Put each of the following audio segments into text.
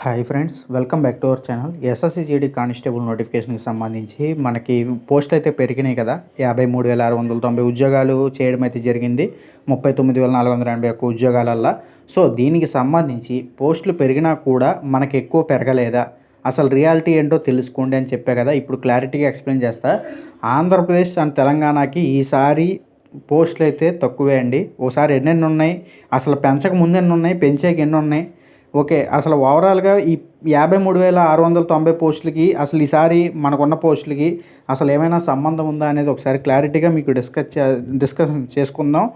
Hi friends welcome back to our channel. SSC GD constable నోటిఫికేషన్కి సంబంధించి మనకి పోస్టులు అయితే పెరిగినాయి కదా. యాభై మూడు వేల ఆరు వందల తొంభై ఉద్యోగాలు చేయడం అయితే జరిగింది. ముప్పై తొమ్మిది వేల నాలుగు వందల ఎనభై ఒక్క ఉద్యోగాలల్లా. సో దీనికి సంబంధించి పోస్టులు పెరిగినా కూడా మనకి ఎక్కువ పెరగలేదా? అసలు రియాలిటీ ఏంటో తెలుసుకోండి అని చెప్పే కదా. ఇప్పుడు క్లారిటీగా ఎక్స్ప్లెయిన్ చేస్తా. ఆంధ్రప్రదేశ్ అండ్ తెలంగాణకి ఈసారి పోస్టులు అయితే తక్కువే అండి. ఓసారి ఎన్నెన్ని ఉన్నాయి అసలు పెంచక ముందు ఎన్ని ఉన్నాయి పెంచేకి ఎన్ని ఉన్నాయి ఓకే అసలు ఓవరాల్గా ఈ యాభై మూడు వేల ఆరు వందల తొంభై పోస్టులకి అసలు ఈసారి మనకున్న పోస్టులకి అసలు ఏమైనా సంబంధం ఉందా అనేది ఒకసారి క్లారిటీగా మీకు డిస్కస్ చే డిస్కస్ చేసుకుందాం.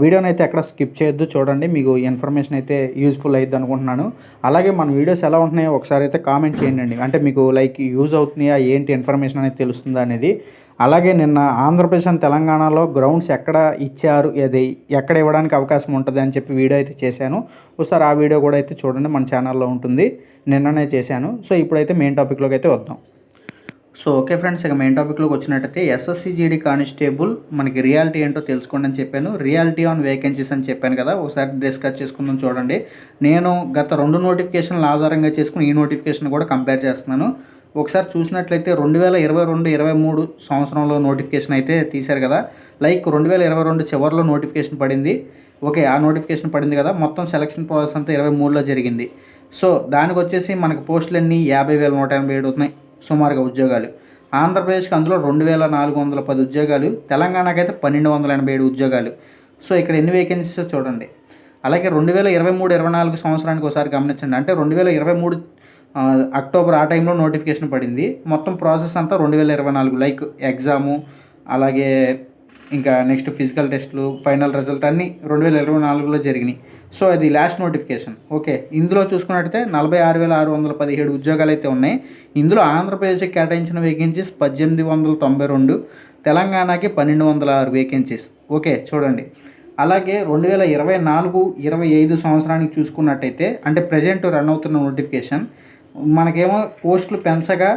వీడియోని అయితే ఎక్కడ స్కిప్ చేయొద్దు చూడండి. మీకు ఇన్ఫర్మేషన్ అయితే యూస్ఫుల్ అయ్యిద్ది అనుకుంటున్నాను. అలాగే మన వీడియోస్ ఎలా ఉంటున్నాయో ఒకసారి అయితే కామెంట్ చేయండి. అంటే మీకు లైక్ యూజ్ అవుతున్నాయా ఏంటి ఇన్ఫర్మేషన్ అనేది తెలుస్తుందా అనేది. అలాగే నిన్న ఆంధ్రప్రదేశ్ అండ్ తెలంగాణలో గ్రౌండ్స్ ఎక్కడ ఇచ్చారు అది ఎక్కడ ఇవ్వడానికి అవకాశం ఉంటుంది అని చెప్పి వీడియో అయితే చేశాను. ఒకసారి ఆ వీడియో కూడా అయితే చూడండి మన ఛానల్లో ఉంటుంది. నిన్ననే చేశాను. సో ఇప్పుడైతే మెయిన్ టాపిక్లోకి అయితే వద్దాం. సో ఓకే ఫ్రెండ్స్ ఇక మెయిన్ టాపిక్లోకి వచ్చినట్టయితే ఎస్ఎస్సిజిడి కానిస్టేబుల్ మనకి రియాలిటీ ఏంటో తెలుసుకోండి అని చెప్పాను. రియాలిటీ ఆన్ వేకెన్సీస్ అని చెప్పాను కదా ఒకసారి డిస్కస్ చేసుకుందాం చూడండి. నేను గత రెండు నోటిఫికేషన్లు ఆధారంగా చేసుకుని ఈ నోటిఫికేషన్ కూడా కంపేర్ చేస్తున్నాను. ఒకసారి చూసినట్లయితే రెండు వేల ఇరవై రెండు ఇరవై మూడు సంవత్సరంలో నోటిఫికేషన్ అయితే తీశారు కదా. లైక్ రెండు వేల ఇరవై రెండు చివరిలో నోటిఫికేషన్ పడింది. ఓకే ఆ నోటిఫికేషన్ పడింది కదా. మొత్తం సెలక్షన్ ప్రాసెస్ అంతా ఇరవై మూడులో జరిగింది. సో దానికి వచ్చేసి మనకు పోస్టులన్నీ యాభై వేల నూట ఎనభై ఏడు ఉన్నాయి సుమారుగా ఉద్యోగాలు. ఆంధ్రప్రదేశ్కి అందులో రెండు వేల నాలుగు వందల పది ఉద్యోగాలు తెలంగాణకి అయితే పన్నెండు వందల ఎనభై ఏడు ఉద్యోగాలు. సో ఇక్కడ ఎన్ని వేకెన్సీస్ చూడండి. అలాగే రెండు వేల ఇరవై మూడు ఇరవై నాలుగు సంవత్సరానికి ఒకసారి గమనించండి. అంటే రెండు వేల ఇరవై మూడు అక్టోబర్ ఆ టైంలో నోటిఫికేషన్ పడింది. మొత్తం ప్రాసెస్ అంతా రెండు వేల ఇరవై నాలుగు లైక్ ఎగ్జాము అలాగే ఇంకా నెక్స్ట్ ఫిజికల్ టెస్ట్లు ఫైనల్ రిజల్ట్ అన్నీ రెండు వేల ఇరవై నాలుగులో జరిగినాయి. సో అది లాస్ట్ నోటిఫికేషన్ ఓకే ఇందులో చూసుకున్నట్టయితే నలభై ఆరు వేల ఆరు వందల పదిహేడు ఉద్యోగాలు అయితే ఉన్నాయి. ఇందులో ఆంధ్రప్రదేశ్కి కేటాయించిన వేకెన్సీస్ పద్దెనిమిది వందల తొంభై రెండు తెలంగాణకి పన్నెండు వందల ఆరు వేకెన్సీస్ ఓకే చూడండి. అలాగే రెండు వేల ఇరవై నాలుగు ఇరవై ఐదు సంవత్సరానికి చూసుకున్నట్టయితే అంటే ప్రజెంట్ రన్ అవుతున్న నోటిఫికేషన్ మనకేమో పోస్టులు పెంచగా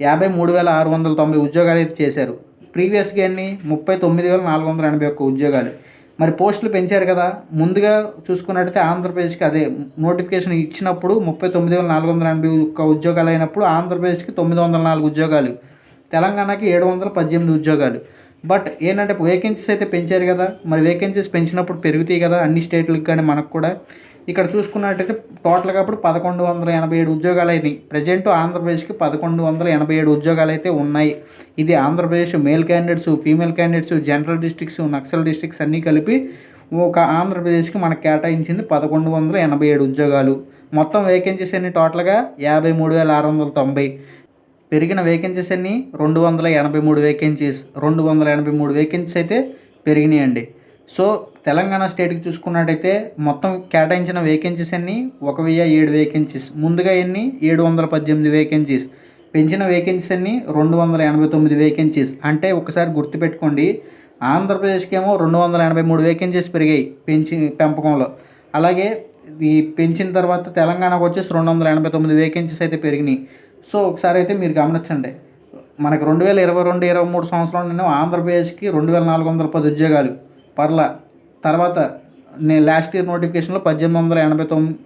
యాభై మూడు వేల ఆరు వందల తొంభై ఉద్యోగాలు అయితే చేశారు. ప్రీవియస్గా ఎన్ని? ముప్పై తొమ్మిది వేల నాలుగు వందల ఎనభై ఒక్క ఉద్యోగాలు. మరి పోస్టులు పెంచారు కదా. ముందుగా చూసుకున్నట్టయితే ఆంధ్రప్రదేశ్కి అదే నోటిఫికేషన్ ఇచ్చినప్పుడు ముప్పై తొమ్మిది వేల నాలుగు వందల ఎనభై ఒక్క ఉద్యోగాలు అయినప్పుడు ఆంధ్రప్రదేశ్కి తొమ్మిది వందల నాలుగు ఉద్యోగాలు తెలంగాణకి ఏడు వందల పద్దెనిమిది ఉద్యోగాలు. బట్ ఏంటంటే వేకెన్సీస్ అయితే పెంచారు కదా. మరి వేకెన్సీస్ పెంచినప్పుడు పెరుగుతాయి కదా అన్ని స్టేట్లకు కానీ మనకు కూడా. ఇక్కడ చూసుకున్నట్టయితే టోటల్గా అప్పుడు పదకొండు వందల ఎనభై ఏడు ఉద్యోగాలు అయినాయి. ప్రజెంట్ ఆంధ్రప్రదేశ్కి పదకొండు వందల ఎనభై ఏడు ఉద్యోగాలు అయితే ఉన్నాయి. ఇది Andhra Pradesh male candidates female candidates general districts Naxal districts అన్నీ కలిపి ఒక ఆంధ్రప్రదేశ్కి మనకు కేటాయించింది పదకొండు వందల ఎనభై ఏడు ఉద్యోగాలు. మొత్తం వేకెన్సీస్ అన్ని టోటల్గా యాభై మూడు వేల ఆరు వందల తొంభై. పెరిగిన వేకెన్సీస్ అన్ని రెండు వందల ఎనభై మూడు వేకెన్సీస్ రెండు వందల ఎనభై మూడు వేకెన్సీస్ అయితే పెరిగినాయండి. సో తెలంగాణ స్టేట్కి చూసుకున్నట్టయితే మొత్తం కేటాయించిన వేకెన్సీస్ అన్ని ఒక వెయ్యి ఏడు వేకెన్సీస్ ముందుగా ఎన్ని? ఏడు వందల పద్దెనిమిది వేకెన్సీస్ పెంచిన వేకెన్సీస్ అన్ని రెండు వందల ఎనభై తొమ్మిది వేకెన్సీస్ అంటే ఒకసారి గుర్తుపెట్టుకోండి ఆంధ్రప్రదేశ్కి ఏమో రెండు వందల ఎనభై మూడు వేకెన్సీస్ పెరిగాయి పెంచి పెంపకంలో. అలాగే ఈ పెంచిన తర్వాత తెలంగాణకు వచ్చేసి రెండు వందల ఎనభై తొమ్మిది వేకెన్సీస్ అయితే పెరిగినాయి. సో ఒకసారి అయితే మీరు గమనించండి. మనకు రెండు వేల ఇరవై రెండు ఇరవై మూడు సంవత్సరంలో ఆంధ్రప్రదేశ్కి రెండు వేల నాలుగు వందల పది ఉద్యోగాలు. పర్ల తర్వాత నేను లాస్ట్ ఇయర్ నోటిఫికేషన్లో పద్దెనిమిది వందల ఎనభై తొమ్మిది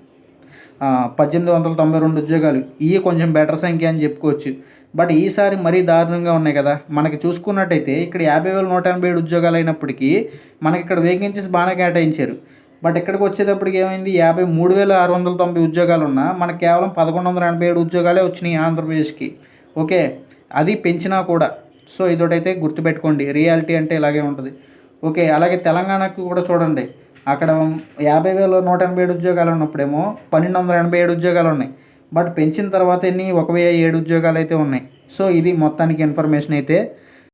పద్దెనిమిది వందల తొంభై రెండు ఉద్యోగాలు. ఇవి కొంచెం బెటర్ సంఖ్య అని చెప్పుకోవచ్చు. బట్ ఈసారి మరీ దారుణంగా ఉన్నాయి కదా. మనకి చూసుకున్నట్టయితే ఇక్కడ యాభై వేల నూట ఎనభై ఏడు ఉద్యోగాలు అయినప్పటికీ మనకి ఇక్కడ వేకెన్సీస్ బాగానే కేటాయించారు. బట్ ఇక్కడికి వచ్చేటప్పటికి ఏమైంది? యాభై మూడు వేల ఆరు వందల తొంభై ఉద్యోగాలు ఉన్నా మనకు కేవలం పదకొండు వందల ఎనభై ఏడు ఉద్యోగాలే వచ్చినాయి ఆంధ్రప్రదేశ్కి. ఓకే? అది పెంచినా కూడా. సో ఇదొకటైతే గుర్తుపెట్టుకోండి. రియాలిటీ అంటే ఇలాగే ఉంటుంది. ఓకే అలాగే తెలంగాణకు కూడా చూడండి. అక్కడ యాభై వేల నూట ఎనభై ఏడు ఉద్యోగాలు ఉన్నప్పుడేమో పన్నెండు వందల ఎనభై ఏడు ఉద్యోగాలు ఉన్నాయి. బట్ పెంచిన తర్వాత ఎన్ని? ఒక వెయ్యి ఏడు ఉద్యోగాలు అయితే ఉన్నాయి. సో ఇది మొత్తానికి ఇన్ఫర్మేషన్ అయితే